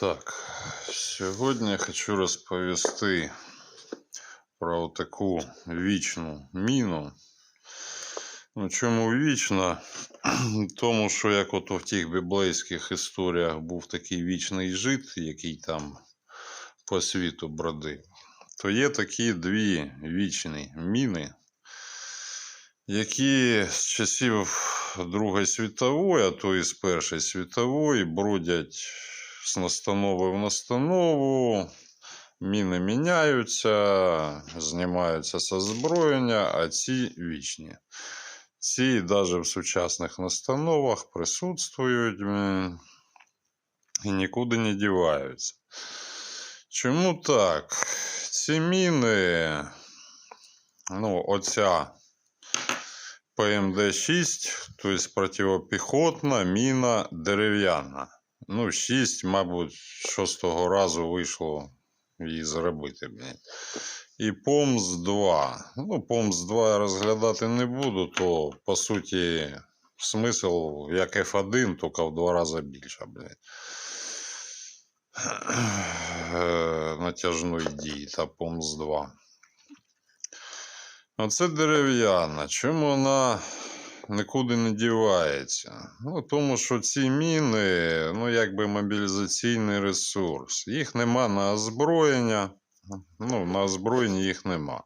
Так, сьогодні я хочу розповісти про таку вічну міну. Ну, чому вічна? Тому що як от в тих біблейських історіях був такий вічний жит, який там по світу бродив, то є такі дві вічні міни, які з часів Другої світової, а то і з Першої світової бродять з настанови в настанову, міни міняються, знімаються з озброєння, а ці вічні. Ці навіть в сучасних настановах присутствують і нікуди не діваються. Чому так? Ці міни, ну, оця ПМД-6, тобто противопіхотна міна дерев'яна. Ну, 6, мабуть, шостого разу вийшло її зробити. І ПОМС-2. Ну, ПОМС-2 я розглядати не буду, то по суті смисл як F1, тільки в два рази більше. Блін. Е, Натяжної дії та ПОМС-2. Оце дерев'яна. Чому вона нікуди не дівається? Ну, тому що ці міни, ну, якби мобілізаційний ресурс. Їх нема на озброєння. Ну, на озброєнні їх нема.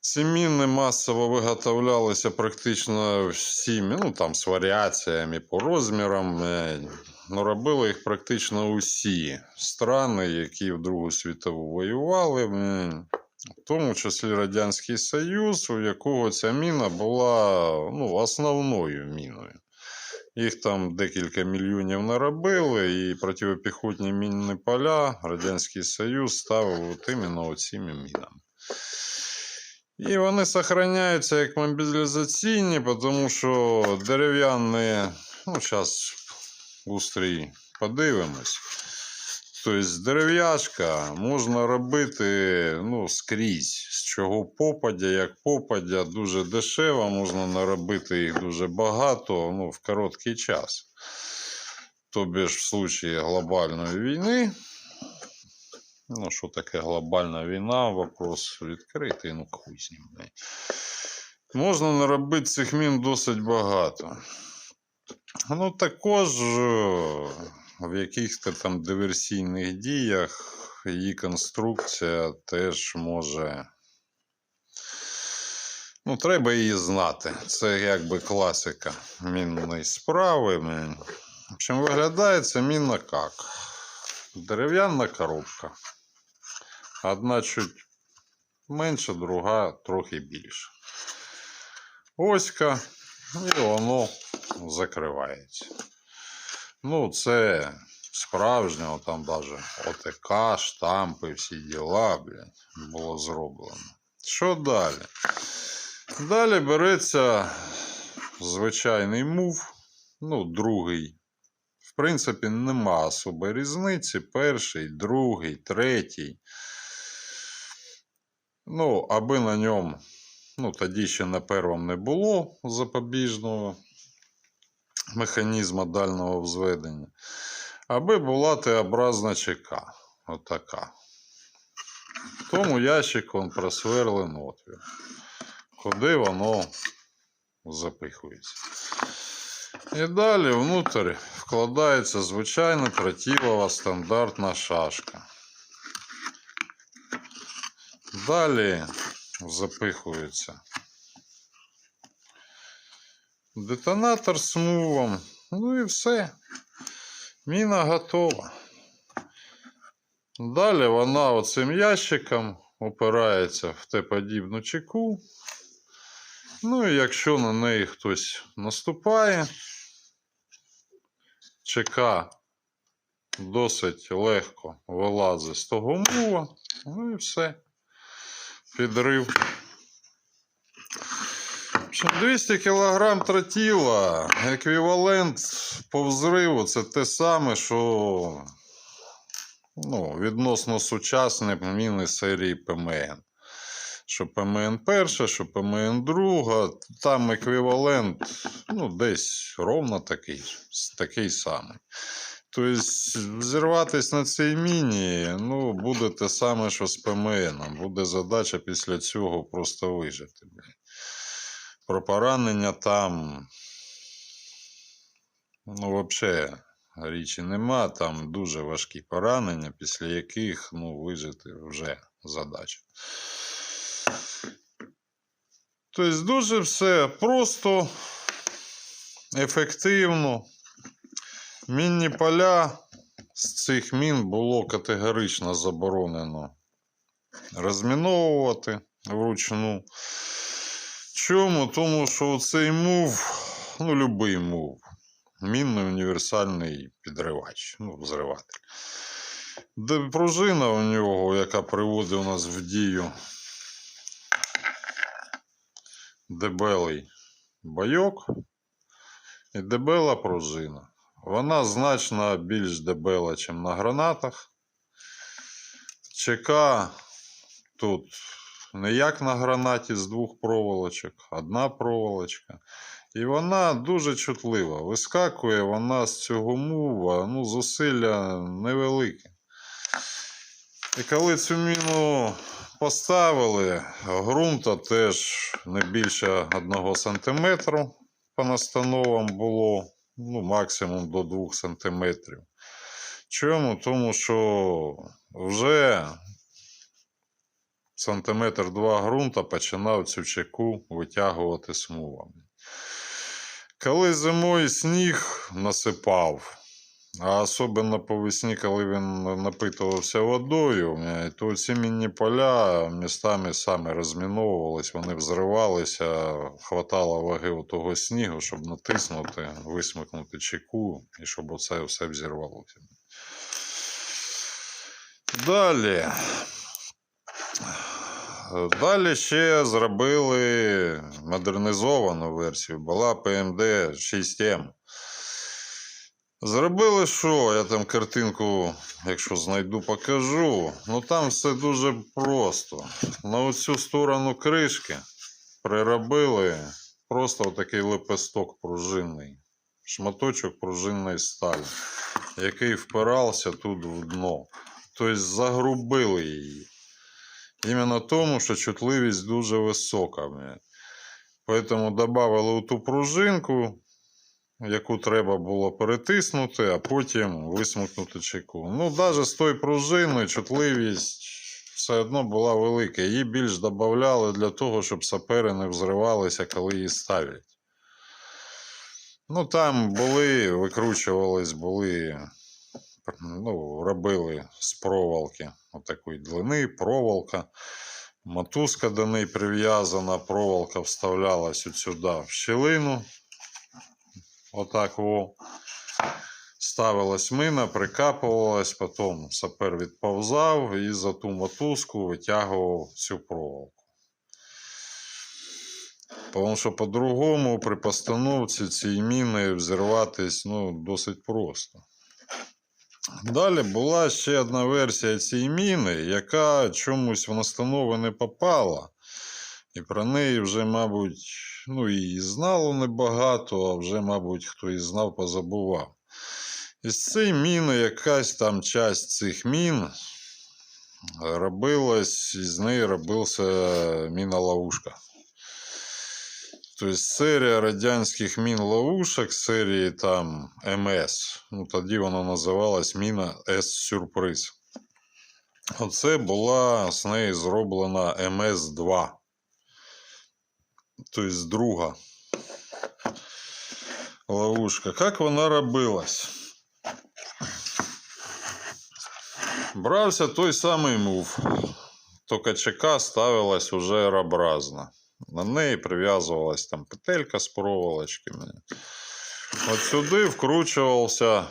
Ці міни масово виготовлялися практично всіми, ну там з варіаціями по розмірам. е, Ну, робили їх практично усі страни, які в Другу світову воювали. В тому числі Радянський Союз, у якого ця міна була ну, основною міною. Їх там декілька мільйонів наробили, і протипіхотні мінні поля Радянський Союз ставив от іменно цими мінами. І вони зберігаються як мобілізаційні, тому що дерев'яні, ну, зараз устрій подивимось. Тобто дерев'яшка можна робити ну, скрізь, з чого попадя, як попадя, дуже дешево, можна наробити їх дуже багато ну, в короткий час. Тобі ж в случаї глобальної війни, ну, що таке глобальна війна, вопрос відкритий, ну блядь. Можна наробити цих мін досить багато. Ну, також е, в якихось там диверсійних діях її конструкція теж може. Ну, треба її знати. Це якби класика мінної справи. В общем, виглядає це мінна як? Дерев'яна коробка. Одна чуть менша, друга трохи більша. Оська, і воно закривається. Ну, це справжнього, там даже ОТК, штампи, всі діла, блядь, було зроблено. Що далі? Далі береться звичайний мув, ну, другий. В принципі, нема особої різниці. Перший, другий, третій. Ну, аби на ньому, ну, тоді ще на первому не було запобіжного механізму дальнього взведення, аби була Т-образна ЧК. Отака. В тому ящик он просверлений отвір. Куди воно запихується. І далі внутрі вкладається звичайна тротілова стандартна шашка. Далі запихується детонатор з мувом. Ну і все. Міна готова. Далі вона оцим ящиком опирається в Т-подібну чеку. Ну і якщо на неї хтось наступає, чека досить легко вилазить з того мува. Ну і все. Підрив. В общем, 200 кг тротіла, еквівалент по взриву це те саме, що ну, відносно сучасні міни серії ПМН. Що ПМН перша, що ПМН друга, там еквівалент ну, десь ровно такий, такий самий. Тобто, взірватись на цій міні, ну, буде те саме, що з ПМН. Буде задача після цього просто вижити. Про поранення там. Ну, взагалі, річі нема. Там дуже важкі поранення, після яких ну, вижити вже задача. Тобто, дуже все просто, ефективно. Мінні поля з цих мін було категорично заборонено розміновувати вручну. Чому? Тому що цей мув, ну, любий мув, мінний універсальний підривач, ну, взриватель. Де пружина у нього, яка приводить у нас в дію дебелий бойок і дебела пружина. Вона значно більш дебела, ніж на гранатах. ЧК тут не як на гранаті з двох проволочок, одна проволочка. І вона дуже чутлива. Вискакує вона з цього мува, ну, зусилля невелике. І коли цю міну поставили, ґрунта теж не більше 1 см по настановам було, ну, максимум до 2 см. Чому? Тому що вже сантиметр два ґрунта починав цю чеку витягувати смувами. Коли зимою сніг насипав, а особливо по весні, коли він напитувався водою, е, то ці мінні поля містами саме розміновувались, вони взривалися, хватало ваги у того снігу, щоб натиснути, висмикнути чеку і щоб оце все взірвалося. Далі. Далі ще зробили модернізовану версію, була PMD 6M. Зробили що? Я там картинку, якщо знайду, покажу. Ну там все дуже просто. На оцю сторону кришки приробили просто отакий лепесток пружинний, шматочок пружинної сталі, який впирався тут в дно. Тобто загрубили її. Іменно тому, що чутливість дуже висока. Поэтому додали ту пружинку, яку треба було перетиснути, а потім висмикнути чеку. Ну, навіть з тої пружини чутливість все одно була велика. Її більш додавали для того, щоб сапери не взривалися, коли її ставлять. Ну, там були, викручувались, були, ну, робили з проволоки отакої длини, проволока. Мотузка до неї прив'язана, проволока вставлялась от сюди в щілину. Отак о. Ставилась мина, прикапувалась, потім сапер відповзав і за ту мотузку витягував всю проволоку. Тому що по-другому при постановці цієї міни взірватись ну, досить просто. Далі була ще одна версія цієї міни, яка чомусь в настанови не попала. І про неї вже, мабуть, ну і знало небагато, а вже, мабуть, хто і знав, позабував. Із цієї міни якась там часть цих мін робилась, із неї робилася міна-ловушка. Тобто серія радянських мін-ловушок, серії там МС. Ну, тоді вона називалась міна С-Сюрприз. Оце була з неї зроблена МС-2. Тобто друга ловушка. Як вона робилась? Брався той самий мув. Тільки ЧК ставилась уже аерообразно. На неї прив'язувалась там петелька з проволочками. От сюди вкручувався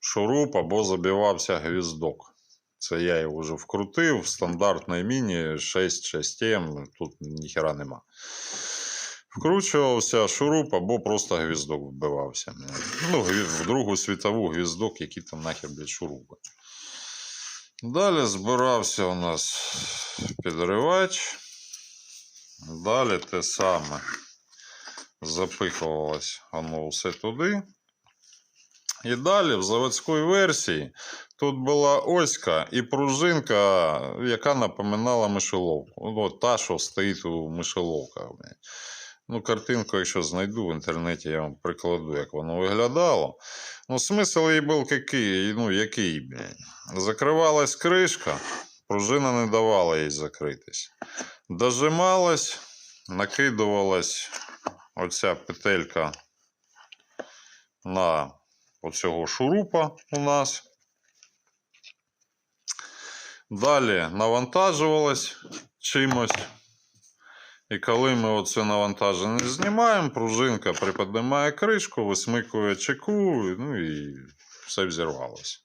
шуруп або забивався гвіздок. Це я його вже вкрутив в стандартній міні 6 м тут ніхера нема. Вкручувався шуруп або просто гвіздок вбивався. Ну, в Другу світову гвіздок, який там нахер блядь, шурупи. Далі збирався у нас підривач. Далі те саме. Запихувалось воно все туди. І далі в заводській версії тут була оська і пружинка, яка напоминала мишеловку. Ну, та, що стоїть у мишеловках. Ну, картинку, якщо знайду в інтернеті, я вам прикладу, як воно виглядало. Ну, смисл її був який, ну, який. Закривалась кришка, пружина не давала їй закритись. Дожималась, накидувалась оця петелька на оцього шурупа у нас. Далі навантажувалась чимось. І коли ми оце навантаження знімаємо, пружинка приподнимає кришку, висмикує чеку, ну і все взірвалося.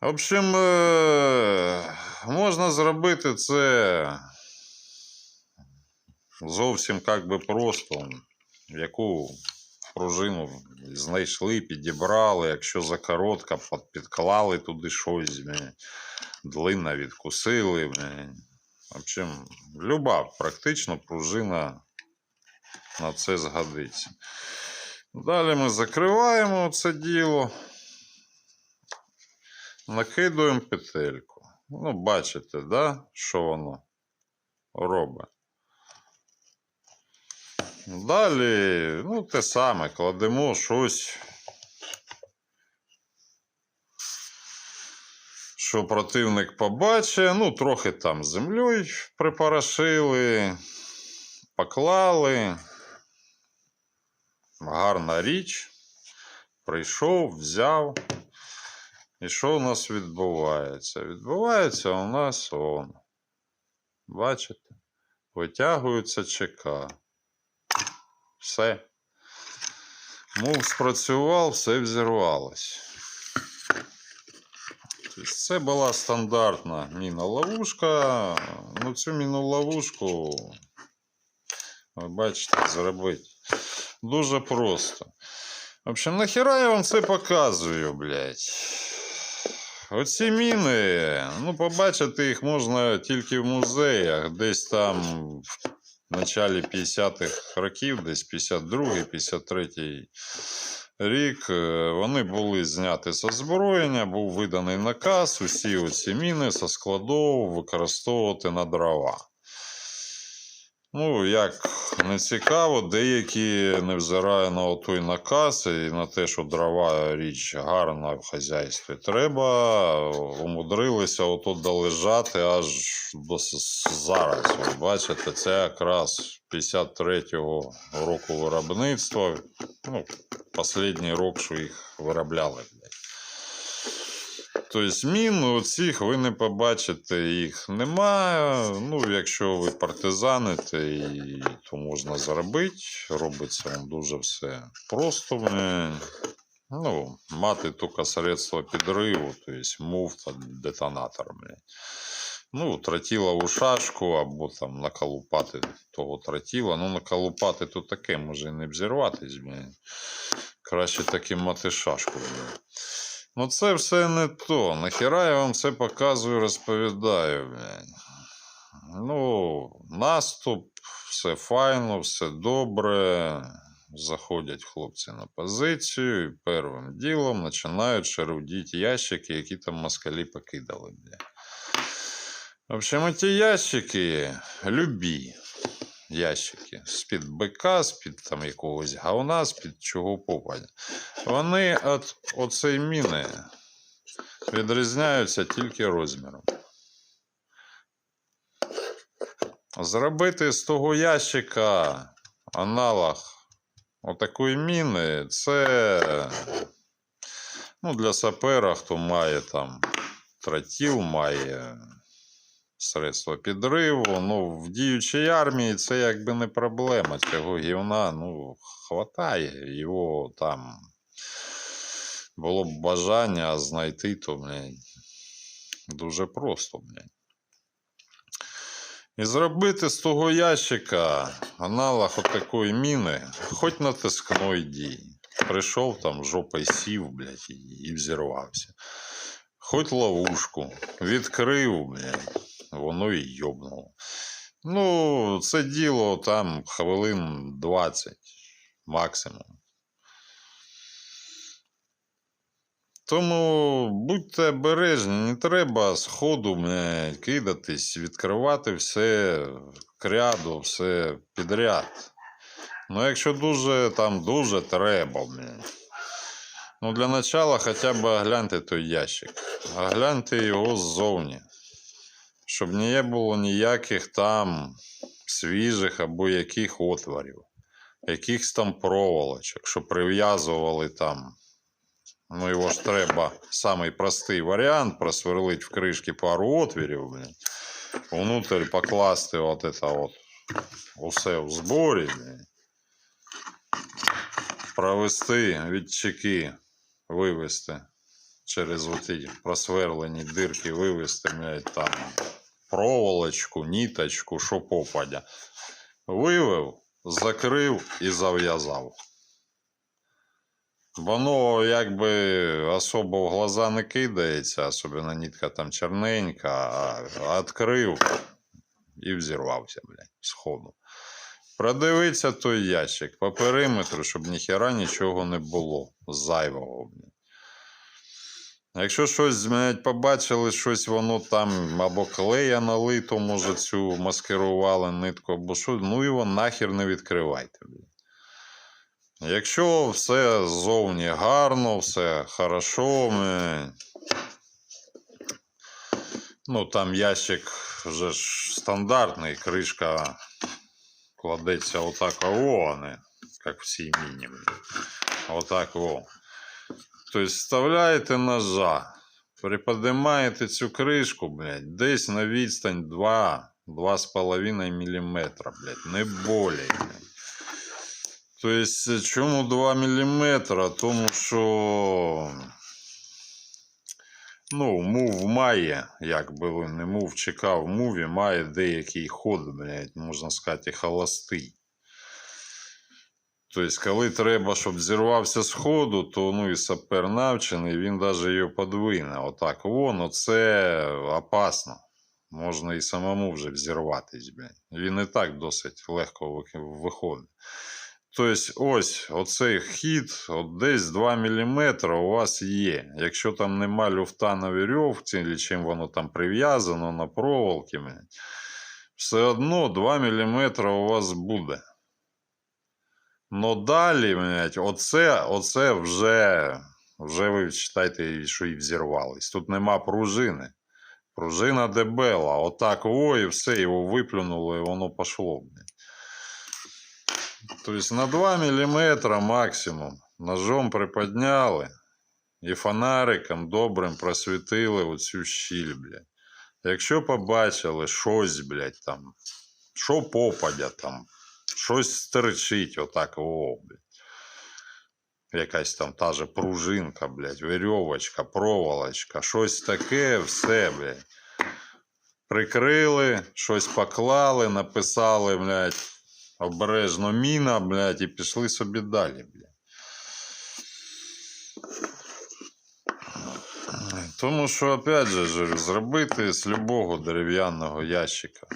В общем, е, можна зробити це зовсім як би просто, яку пружину знайшли, підібрали, якщо закоротка, під- підклали туди щось, блін, длинна відкусили. В общем, люба практично пружина на це згодиться. Далі ми закриваємо це діло, накидуємо петельку. Ну, бачите, да, що воно робить. Далі, ну, те саме, кладемо щось, що противник побачить. Ну, трохи там землею припорошили, поклали. Гарна річ. Прийшов, взяв. І що у нас відбувається? Відбувається у нас он. Бачите? Витягується ЧК. Все. Мов спрацював, все взірвалось. Тобто Це була стандартна міна-ловушка. Ну, цю міну-ловушку, бачите, зробити дуже просто. В общем, нахера я вам це показую, блядь? Оці міни, ну, побачити їх можна тільки в музеях, десь там в началі 50-х років, десь 52-й, 53-й рік, е, вони були зняті з озброєння, був виданий наказ усі оці міни со складов використовувати на дрова. Ну, як не цікаво, деякі, невзирає на той наказ і на те, що дрова річ гарна в хазяйстві треба, умудрилися ото долежати аж до зараз. От бачите, це якраз 53-го року виробництва. Ну, останній рок, що їх виробляли. Тобто мін оцих ви не побачите, їх немає. Ну, якщо ви партизаните, то можна заробити. Робиться дуже все просто. Ну, мати тільки средства підриву, тобто муфта, детонатор. блін. Ну, тротілову шашку або там наколупати того тротіла. Ну, наколупати то таке, може і не взірватись. Краще таки мати шашку. Блін. Ну, це все не то. Нахіра я вам це показую, розповідаю. Блядь. Ну, наступ, все файно, все добре. Заходять хлопці на позицію і первим ділом починають шарудіти ящики, які там москалі покидали. Блядь. В общем, ті ящики любі ящики. З-під бика, з-під там якогось говна, з-під чого попадя. Вони від оцей міни відрізняються тільки розміром. Зробити з того ящика аналог отакої міни це ну, для сапера, хто має там тротіл, має средства підриву. Ну, в діючій армії це якби не проблема. Цього гівна, ну, хватає. Його там було б бажання знайти, то, блядь, дуже просто, блядь. І зробити з того ящика аналог такої міни, хоч натискної дії. Прийшов там, жопой сів, блядь, і взірвався. Хоч ловушку, відкрив, блядь, воно і йобнуло. Ну, це діло там хвилин 20 максимум. Тому будьте обережні, не треба з ходу кидатись, відкривати все кряду, все підряд. Ну, якщо дуже там дуже треба, блядь. Ну, для начала хоча б огляньте той ящик. Огляньте його ззовні. Щоб не було ніяких там свіжих або яких отворів, якихось там проволочок, що прив'язували там. Ну, його ж треба самий простий варіант просверлить в кришки пару отвірів, блін. Внутрь покласти от это от усе в зборі, блін. Провести відчики, вивести через оті просверлені дирки, вивести, блядь, там проволочку, ніточку, що попадя. Вивив, закрив і зав'язав. Воно якби особо в глаза не кидається, особливо нітка там чорненька, а відкрив і взірвався, блядь, сходу. Продивиться той ящик по периметру, щоб ніхера нічого не було зайвого. Блядь. Якщо щось блядь, побачили, щось воно там або клея налито, може цю маскирували нитку, або що, ну його нахер не відкривайте. Якщо все ззовні гарно, все хорошо, ми... ну там ящик вже ж стандартний, кришка кладеться отак, о, не як в цій міні. Отак о. Тобто вставляєте ножа, приподнимаєте цю кришку, блядь, десь на відстань 2, 2,5 мм, блядь, не более. Блядь. Тобто, чому 2 мм? Тому що. Ну, мув має, як би не мув чекав, муві має деякий ход, блядь, можна сказати, холостий. Тобто, коли треба, щоб зірвався з ходу, то ну і сапер навчений, він навіть його подвине. Отак вон, це опасно. Можна і самому вже взірватись, блядь. Він і так досить легко виходить. Тобто, ось оцей хід, от десь 2 мм у вас є. Якщо там нема люфта на вірьовці, чи чим воно там прив'язано на проволоки, все одно 2 мм у вас буде. Но далі, блядь, оце, оце вже, вже ви читайте, що і взірвались. Тут нема пружини. Пружина дебела. Отак о, і все, його виплюнуло, і воно пішло. Блядь. Тобто на 2 мм максимум ножом приподняли і фонариком добрим просвітили оцю щіль, блядь. Якщо побачили щось, блядь, там, що попадя там, щось стерчить, отак, о, блядь. Якась там та же пружинка, блядь, верьовочка, проволочка, щось таке, все, блядь. Прикрили, щось поклали, написали, блядь, обережно міна, блядь, і пішли собі далі, блядь. Тому що, опять же, зробити з любого дерев'яного ящика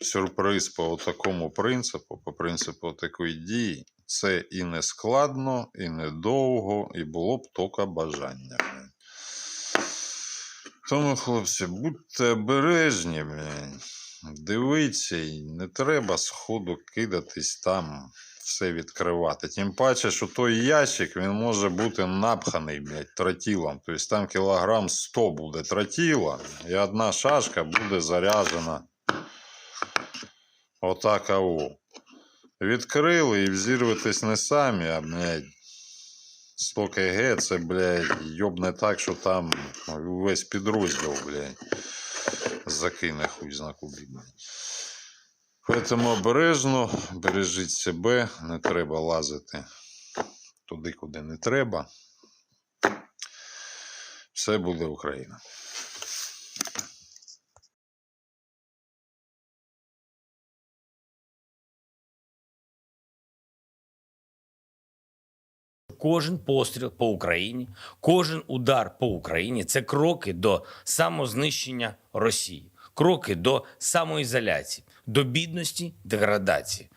сюрприз по такому принципу, по принципу такої дії, це і не складно, і не довго, і було б тільки бажання. Тому, хлопці, будьте обережні. Дивіться, не треба сходу кидатись там, все відкривати. Тим паче, що той ящик він може бути напханий, блядь, тротілом. Тобто там кілограм 100 буде тротіла, і одна шашка буде заряджена. Отак ао. Відкрили і взірветесь не самі, а, блядь, 100 кг це, блядь, йобне так, що там весь підрозділ, блядь, закине хуй зна куди, блядь. Поэтому обережно, бережіть себе, не треба лазити туди, куди не треба. Все буде Україна. Кожен постріл по Україні, кожен удар по Україні це кроки до самознищення Росії, кроки до самоізоляції, до бідності, деградації,